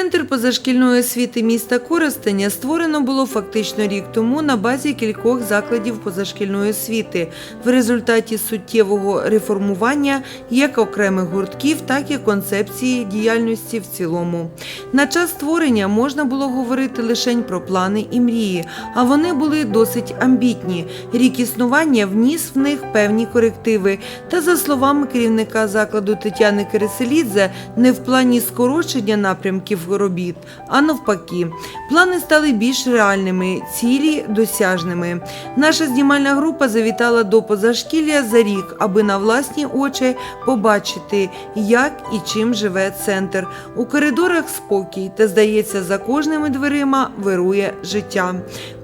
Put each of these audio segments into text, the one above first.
Центр позашкільної освіти міста Коростеня створено було фактично рік тому на базі кількох закладів позашкільної освіти в результаті суттєвого реформування як окремих гуртків, так і концепції діяльності в цілому. На час створення можна було говорити лише про плани і мрії, а вони були досить амбітні. Рік існування вніс в них певні корективи. Та за словами керівника закладу Тетяни Кириселідзе, не в плані скорочення напрямків робіт, а навпаки. Плани стали більш реальними, цілі досяжними. Наша знімальна група завітала до позашкілля за рік, аби на власні очі побачити, як і чим живе центр. У коридорах спокій, та здається, за кожними дверима вирує життя.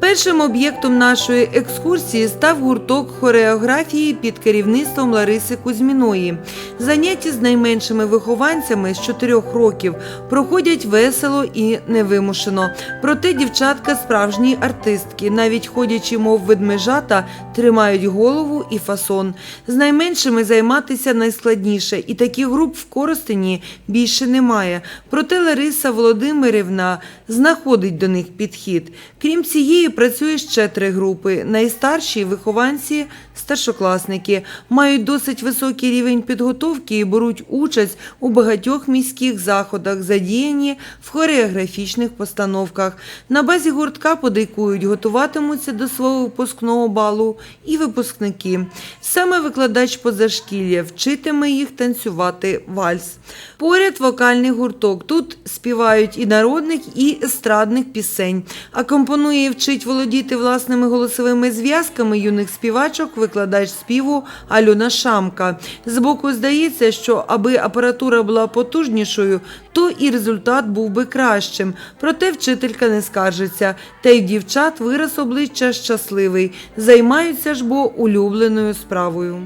Першим об'єктом нашої екскурсії став гурток хореографії під керівництвом Лариси Кузьміної. Заняття з найменшими вихованцями з 4 років проходять весело і невимушено. Проте дівчатка справжні артистки, навіть ходячи, мов ведмежата, тримають голову і фасон. З найменшими займатися найскладніше, і таких груп в Коростені більше немає. Проте Лариса Володимирівна знаходить до них підхід. Крім цієї, працює ще три групи. Найстарші вихованці старшокласники мають досить високий рівень підготовки і беруть участь у багатьох міських заходах, задіяні в хореографічних постановках. На базі гуртка подейкують, готуватимуться до свого випускного балу і випускники. Саме викладач позашкілля вчитиме їх танцювати вальс. Поряд вокальний гурток. Тут співають і народних, і естрадних пісень. А компонує і вчить володіти власними голосовими зв'язками юних співачок викладач співу Альона Шамка. Збоку здається, що аби апаратура була потужнішою, то і результат був би кращим. Проте вчителька не скаржиться. Та й дівчат вираз обличчя щасливий. Займаються ж бо улюбленою справою.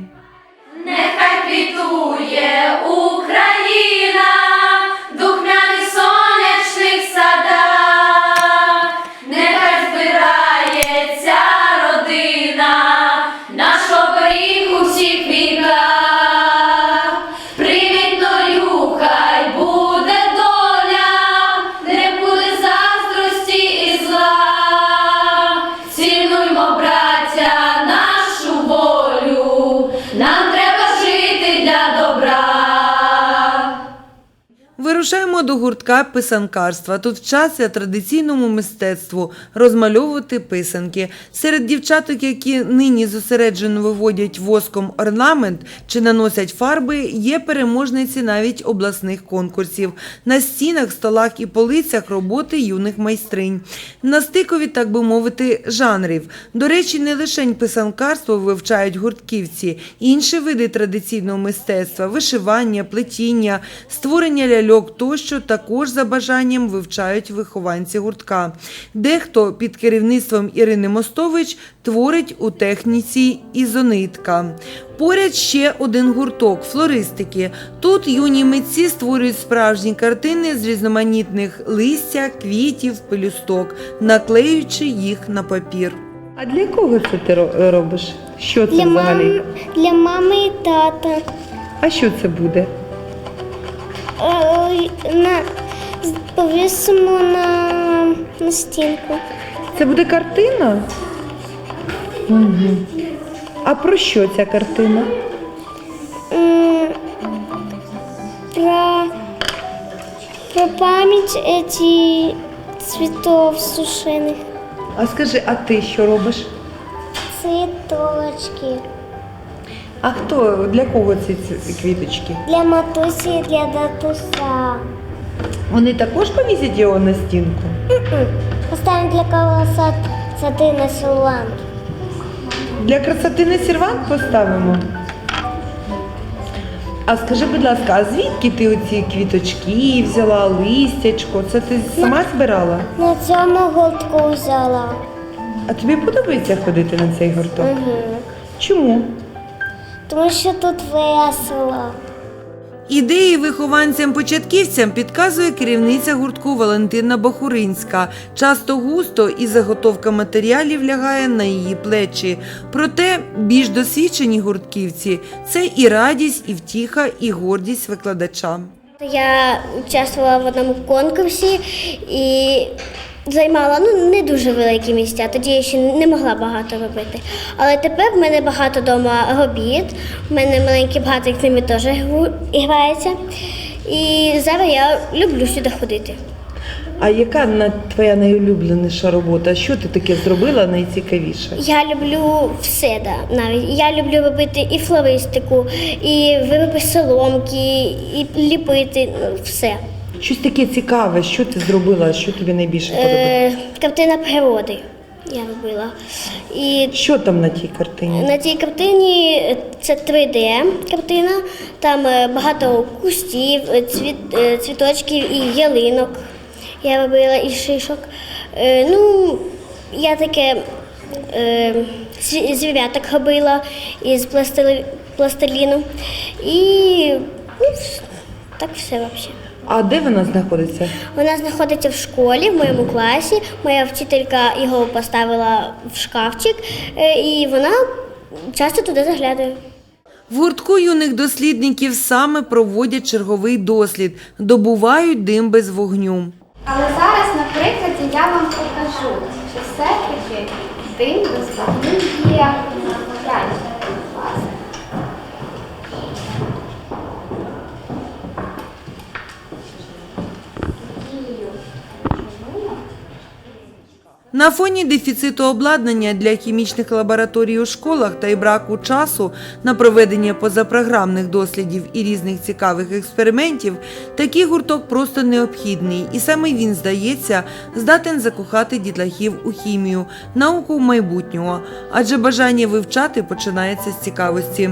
Вирушаємо до гуртка писанкарства. Тут вчаться традиційному мистецтву розмальовувати писанки. Серед дівчаток, які нині зосереджено виводять воском орнамент чи наносять фарби, є переможниці навіть обласних конкурсів. На стінах, столах і полицях роботи юних майстринь. На стикові, так би мовити, жанрів. До речі, не лише писанкарство вивчають гуртківці, інші види традиційного мистецтва, вишивання, плетіння, створення ляльок тощо також за бажанням вивчають вихованці гуртка. Дехто під керівництвом Ірини Мостович творить у техніці ізонитка. Поряд ще один гурток флористики. Тут юні митці створюють справжні картини з різноманітних листя, квітів, пелюсток, наклеюючи їх на папір. А для кого це ти робиш? Що Для мами, для мами і тата. А що це буде? Е, На, повісимо на, на стінку. Це буде картина? Угу. А про що ця картина? М, Про, про память эти цветов сушеных. А скажи, а ти що робиш? Цветочки. А хто для кого ці ці квіточки? Для матусі і для датуса. Вони також повісять його на стінку? Поставимо для красоти на суланки. Для красоти на сервант поставимо. А скажи, будь ласка, а звідки ти оці квіточки взяла, листячко? Це ти сама збирала? На цьому гуртку взяла. А тобі подобається ходити на цей гурток? Угу. Чому? Тому що тут весело. Ідеї вихованцям-початківцям підказує керівниця гуртку Валентина Бахуринська. Часто густо і заготовка матеріалів лягає на її плечі. Проте більш досвідчені гуртківці це і радість, і втіха, і гордість викладача. Я участвувала в одному конкурсі і займала ну, не дуже великі місця. Тоді я ще не могла багато робити. Але тепер в мене багато вдома робіт, в мене маленький братик з ними теж грається. І зараз я люблю сюди ходити. А яка твоя найулюбленіша робота? Що ти таке зробила найцікавіше? Я люблю все, да, навіть. Я люблю робити і флористику, і вироби соломки, і ліпити, ну, все. Щось таке цікаве, що ти зробила, що тобі найбільше подобається? Е, картина природи я робила. І Що там на тій картині? на цій картині е, це 3D картина, там е, багато кустів, е, цвіт, е, цвіточків і ялинок. Я робила і шишок. Е, ну, я таке е, зві- звіряток робила із пластили, пластиліну. І ну, вс- так все взагалі. А де вона знаходиться? Вона знаходиться в школі, в моєму класі. Моя вчителька його поставила в шкафчик, е, і вона часто туди заглядає. В гуртку юних дослідників саме проводять черговий дослід, добувають дим без вогню. Але зараз на прикладі я вам покажу, що все-таки дим без вогню є реально класно. На фоні дефіциту обладнання для хімічних лабораторій у школах та й браку часу на проведення позапрограмних дослідів і різних цікавих експериментів, такий гурток просто необхідний, і саме він, здається, здатен закохати дітлахів у хімію, науку майбутнього, адже бажання вивчати починається з цікавості.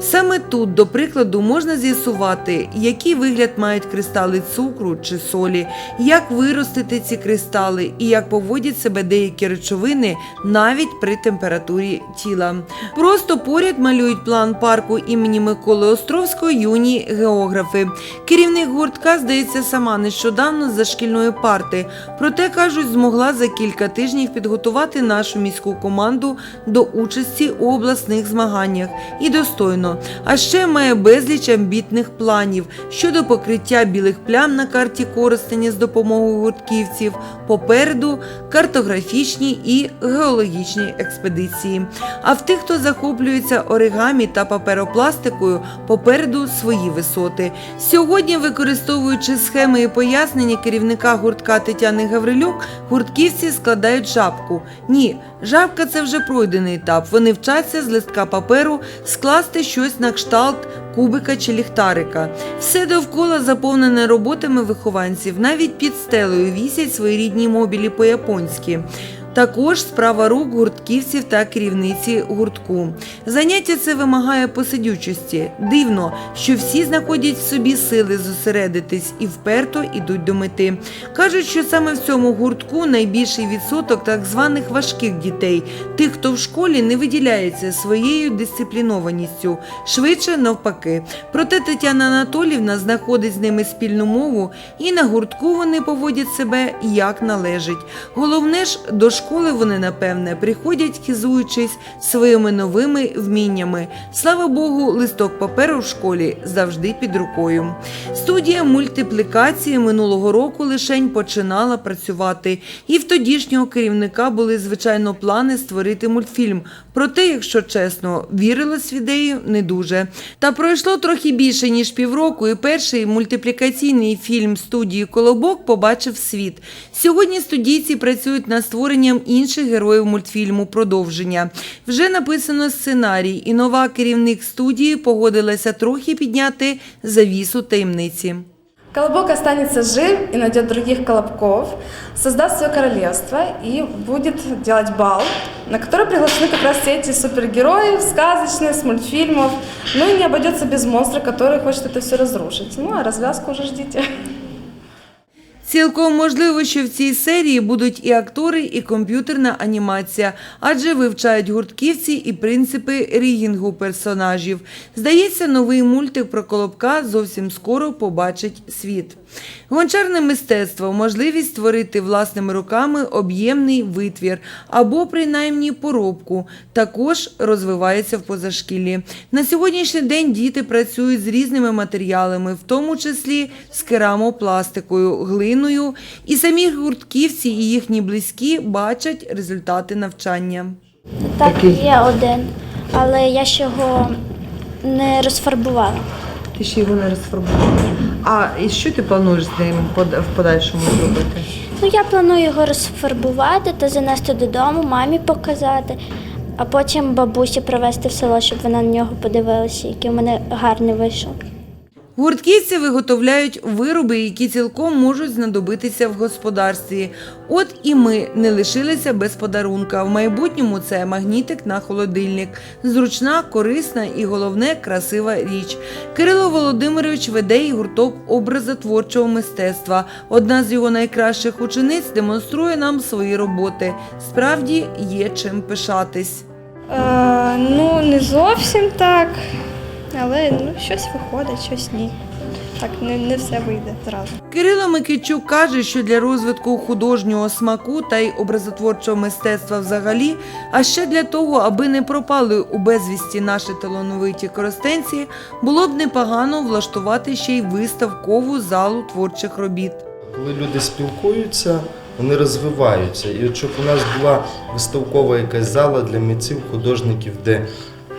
Саме тут, до прикладу, можна з'ясувати, який вигляд мають кристали цукру чи солі, як виростити ці кристали і як поводять себе деякі речовини навіть при температурі тіла. Просто поряд малюють план парку імені Миколи Островського юні географи. Керівник гуртка, здається, сама нещодавно з-за шкільної парти. Проте кажуть, змогла за кілька тижнів підготувати нашу міську команду до участі у обласних змаганнях і достойно. А ще має безліч амбітних планів щодо покриття білих плям на карті Коростеня з допомогою гуртківців. Попереду картографічні і геологічні експедиції. А в тих, хто захоплюється оригамі та паперопластикою, попереду свої висоти. Сьогодні, використовуючи схеми і пояснення керівника гуртка Тетяни Гаврилюк, гуртківці складають жабку. Ні, жабка це вже пройдений етап. Вони вчаться з листка паперу скласти щось на кшталт кубика чи ліхтарика. Все довкола заповнене роботами вихованців. Навіть під стелею вісять свої рідні мобілі по-японськи. Також справа рук гуртківців та керівниці гуртку. Заняття це вимагає посидючості. Дивно, що всі знаходять в собі сили зосередитись і вперто йдуть до мети. Кажуть, що саме в цьому гуртку найбільший відсоток так званих важких дітей, тих, хто в школі не виділяється своєю дисциплінованістю, швидше навпаки. Проте Тетяна Анатолівна знаходить з ними спільну мову, і на гуртку вони поводять себе як належить. Головне ж, до школи вони, напевне, приходять, хизуючись своїми новими вміннями. Слава Богу, листок паперу в школі завжди під рукою. Студія мультиплікації минулого року лишень починала працювати, і в тодішнього керівника були звичайно плани створити мультфільм. Проте, якщо чесно, вірилось в ідею не дуже. Та пройшло трохи більше ніж півроку, і перший мультиплікаційний фільм студії Колобок побачив світ. Сьогодні студійці працюють над створенням інших героїв мультфільму продовження. Вже написано сценарій, і нова керівник студії погодилася трохи підняти завісу таємниці. Колобок останется жив и найдет других колобков, создаст свое королевство и будет делать бал, на который приглашены как раз все эти супергерои сказочные, с мультфильмов. Ну и не обойдется без монстра, который хочет это все разрушить. Ну а развязку уже ждите. Цілком можливо, що в цій серії будуть і актори, і комп'ютерна анімація, адже вивчають гуртківці і принципи рігінгу персонажів. Здається, новий мультик про Колобка зовсім скоро побачить світ. Гончарне мистецтво можливість створити власними руками об'ємний витвір або принаймні поробку, також розвивається в позашкіллі. На сьогоднішній день діти працюють з різними матеріалами, в тому числі з керамопластикою, глиною, і самі гуртківці і їхні близькі бачать результати навчання. Так, є один, але я ще його не розфарбувала. Ти ще його не розфарбувала. А і що ти плануєш з ним в подальшому зробити? Ну, я планую його розфарбувати та занести додому, мамі показати, а потім бабусі привезти в село, щоб вона на нього подивилася, який у мене гарний вийшов. Гуртківці виготовляють вироби, які цілком можуть знадобитися в господарстві. От і ми не лишилися без подарунка. В майбутньому це магнітик на холодильник. Зручна, корисна і головне красива річ. Кирило Володимирович веде і гурток образотворчого мистецтва. Одна з його найкращих учениць демонструє нам свої роботи. Справді є чим пишатись. Е, ну, не зовсім так, але ну, щось виходить, щось ні. Так, не, не все вийде зразу. Кирило Микитчук каже, що для розвитку художнього смаку та й образотворчого мистецтва взагалі, а ще для того, аби не пропали у безвісті наші талановиті коростенці, було б непогано влаштувати ще й виставкову залу творчих робіт. Коли люди спілкуються, вони розвиваються. І от щоб у нас була виставкова якась зала для митців, художників, де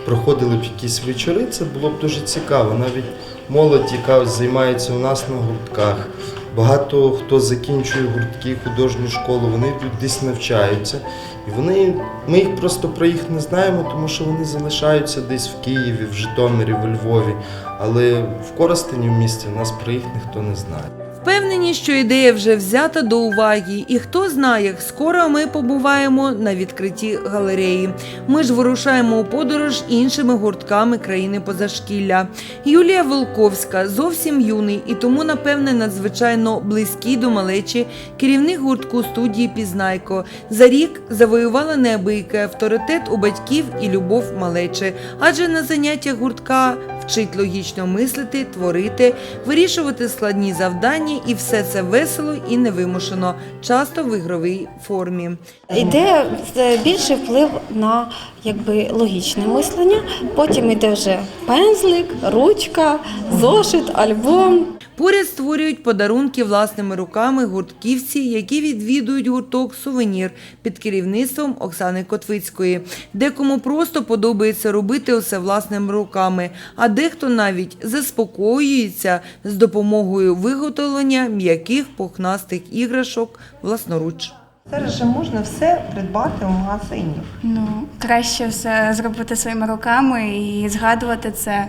проходили б якісь вечори, це було б дуже цікаво. Навіть молодь, яка займається у нас на гуртках. Багато хто закінчує гуртки, художню школу, вони йдуть десь навчаються. І вони, ми їх просто про їх не знаємо, тому що вони залишаються десь в Києві, в Житомирі, в Львові. Але в Коростені в місті у нас про їх ніхто не знає. Впевнені, що ідея вже взята до уваги, і хто знає, скоро ми побуваємо на відкритті галереї. Ми ж вирушаємо у подорож іншими гуртками країни позашкілля. Юлія Волковська зовсім юний і тому, напевне, надзвичайно близький до малечі керівник гуртку студії Пізнайко. За рік завоювала неабиякий авторитет у батьків і любов малечі, адже на заняттях гуртка вчить логічно мислити, творити, вирішувати складні завдання, і все це весело і невимушено, часто в ігровій формі. Йде е, більший вплив на якби логічне мислення. Потім йде вже пензлик, ручка, зошит, альбом. Поряд створюють подарунки власними руками гуртківці, які відвідують гурток сувенір під керівництвом Оксани Котвицької. Декому просто подобається робити усе власними руками, а дехто навіть заспокоюється з допомогою виготовлення м'яких пухнастих іграшок власноруч. Зараз же можна все придбати у магазині. Ну, краще все зробити своїми руками і згадувати це,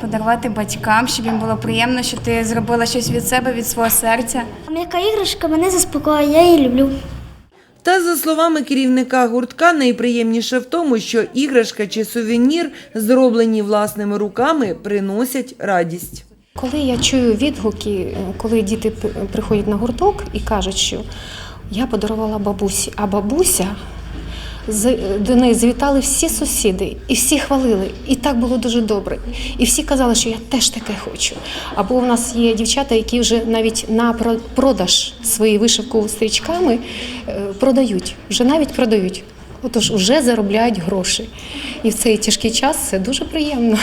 подарувати батькам, щоб їм було приємно, що ти зробила щось від себе, від свого серця. М'яка іграшка мене заспокоює, я її люблю. Та за словами керівника гуртка, найприємніше в тому, що іграшка чи сувенір, зроблені власними руками, приносять радість. Коли я чую відгуки, е, коли діти приходять на гурток і кажуть, що я подарувала бабусі, а бабуся до неї завітали всі сусіди і всі хвалили. І так було дуже добре. І всі казали, що я теж таке хочу. Або в нас є дівчата, які вже навіть на продаж свої вишивку стрічками е, продають, вже навіть продають. Отож, вже заробляють гроші. І в цей тяжкий час це дуже приємно.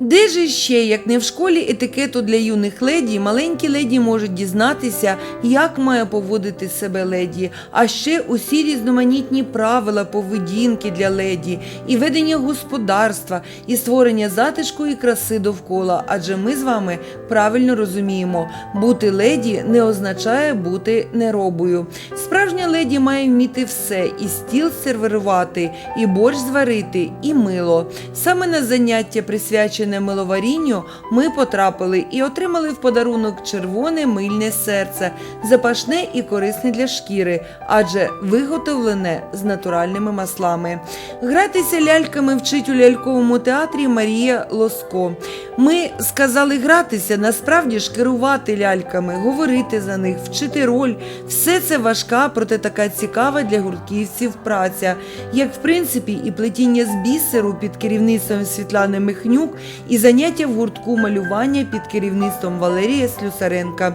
Де ж ще, як не в школі етикету для юних леді, маленькі леді можуть дізнатися, як має поводити себе леді, а ще усі різноманітні правила поведінки для леді, і ведення господарства, і створення затишку і краси довкола. Адже ми з вами правильно розуміємо, бути леді не означає бути неробою. Справжня леді має вміти все: і стіл сервірувати, і борщ зварити, і мило. Саме на заняття присвячене присвячене миловарінню, ми потрапили і отримали в подарунок червоне мильне серце, запашне і корисне для шкіри, адже виготовлене з натуральними маслами. Гратися ляльками вчить у ляльковому театрі Марія Лоско. Ми сказали гратися, насправді ж керувати ляльками, говорити за них, вчити роль. Все це важка, проте така цікава для гуртківців праця, як в принципі і плетіння з бісеру під керівництвом Світлани Михнюк, і заняття в гуртку малювання під керівництвом Валерія Слюсаренка.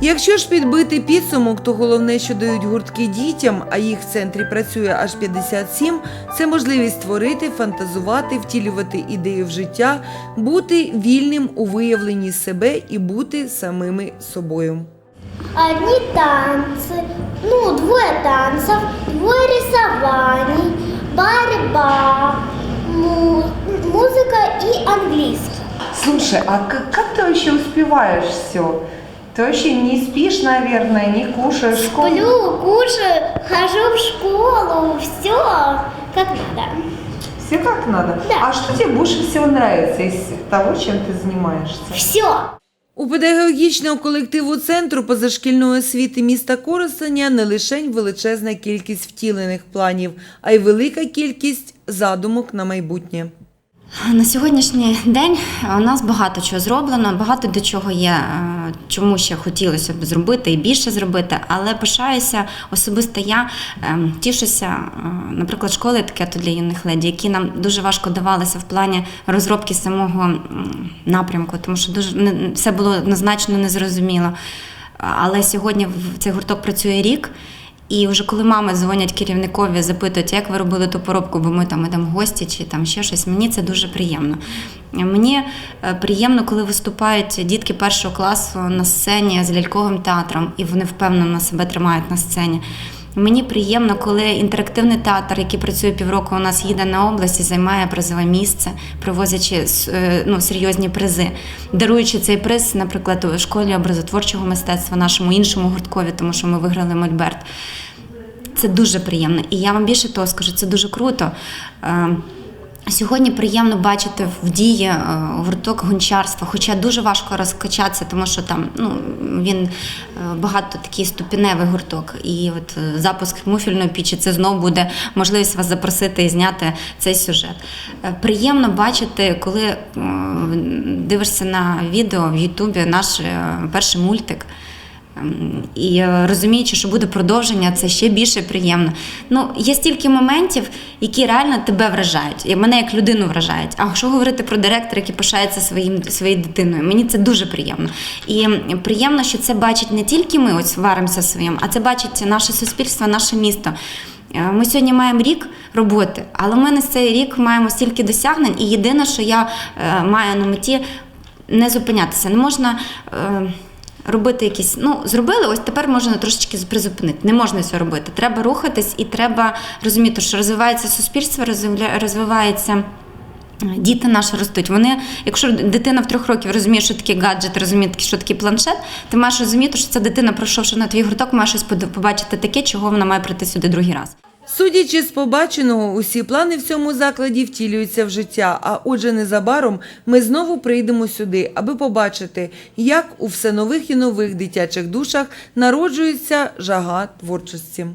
Якщо ж підбити підсумок, то головне, що дають гуртки дітям, а їх в центрі працює аж 57, це можливість творити, фантазувати, втілювати ідеї в життя, бути вільним у виявленні себе і бути самими собою. Одни танцы, ну, двое танцев, двое рисований, борьба, музыка и английский. Слушай, а как, как ты вообще успеваешь все? Ты вообще не спишь, наверное, не кушаешь. школу? Сплю, кушаю, хожу в школу, все как надо. Все как надо? Да. А что тебе больше всего нравится из того, чем ты занимаешься? Все. У педагогічного колективу центру позашкільної освіти міста Коростеня не лише величезна кількість втілених планів, а й велика кількість задумок на майбутнє. На сьогоднішній день у нас багато чого зроблено, багато до чого є, е, чому ще хотілося б зробити і більше зробити, але пишаюся особисто я е, тішуся, е, наприклад, школи етикету для юних леді, які нам дуже важко давалися в плані розробки самого напрямку, тому що дуже все було однозначно незрозуміло. Але сьогодні цей гурток працює рік. І вже коли мами дзвонять керівникові, запитують, як ви робили ту поробку, бо ми там в гості чи там ще щось, мені це дуже приємно. Мені е, приємно, коли виступають дітки першого класу на сцені з ляльковим театром, і вони впевнено себе тримають на сцені. Мені приємно, коли інтерактивний театр, який працює півроку, у нас їде на області, займає призове місце, привозячи е, ну, серйозні призи, даруючи цей приз, наприклад, у школі образотворчого мистецтва, нашому іншому гурткові, тому що ми виграли Мольберт. Це дуже приємно. І я вам більше того скажу, це дуже круто. Сьогодні приємно бачити в дії е, гурток гончарства, хоча дуже важко розкачатися, тому що там ну, він е, багато такий ступіневий гурток. І от е, запуск муфільної пічі це знову буде можливість вас запросити і зняти цей сюжет. Приємно бачити, коли дивишся на відео в Ютубі наш перший мультик. Ем, І е, розуміючи, що буде продовження, це ще більше приємно. Ну, є стільки моментів, які реально тебе вражають, і мене як людину вражають. А що говорити про директора, який пишається своїм своєю дитиною? Мені це дуже приємно. І приємно, що це бачить не тільки ми, ось варимося своїм, а це бачить наше суспільство, наше місто. Е, Ми сьогодні маємо рік роботи, але ми на цей рік маємо стільки досягнень, і єдине, що я е, маю на меті, не зупинятися. Не можна. Робити якісь, ну зробили, ось тепер можна трошечки призупинити. Не можна цього робити. Треба рухатись і треба розуміти, що розвивається суспільство, розвивається. е, Діти наші ростуть. Вони, якщо дитина в трьох років розуміє, що таке гаджет, розуміє, що таке планшет, ти маєш розуміти, що ця дитина, пройшовши на твій гурток, має щось побачити таке, чого вона має прийти сюди другий раз. Судячи з побаченого, усі плани в цьому закладі втілюються в життя. А отже, незабаром ми знову прийдемо сюди, аби побачити, як у все нових і нових дитячих душах народжується жага творчості.